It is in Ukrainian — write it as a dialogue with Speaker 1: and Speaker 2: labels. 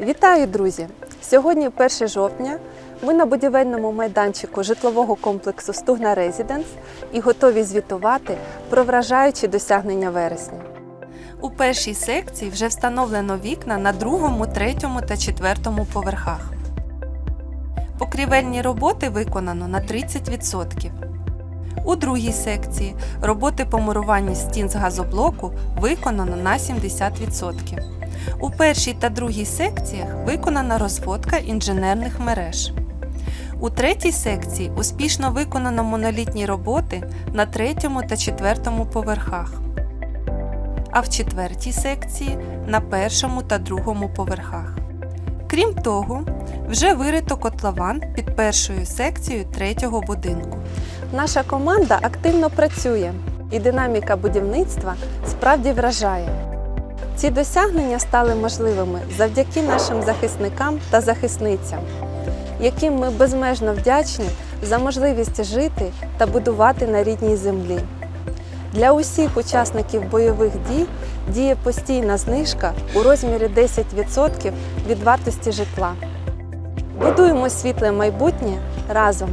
Speaker 1: Вітаю, друзі! Сьогодні 1 жовтня. Ми на будівельному майданчику житлового комплексу Стугна Резіденс і готові звітувати про вражаючі досягнення вересня. У першій секції вже встановлено вікна на другому, третьому та четвертому поверхах. Покрівельні роботи виконано на 30%. У другій секції роботи по муруванню стін з газоблоку виконано на 70%. У першій та другій секціях виконана розводка інженерних мереж. У третій секції успішно виконано монолітні роботи на третьому та четвертому поверхах. А в четвертій секції на першому та другому поверхах. Крім того, вже вирито котлован під першою секцією третього будинку. Наша команда активно працює, і динаміка будівництва справді вражає. Ці досягнення стали можливими завдяки нашим захисникам та захисницям, яким ми безмежно вдячні за можливість жити та будувати на рідній землі. Для усіх учасників бойових дій діє постійна знижка у розмірі 10% від вартості житла. Будуємо світле майбутнє разом.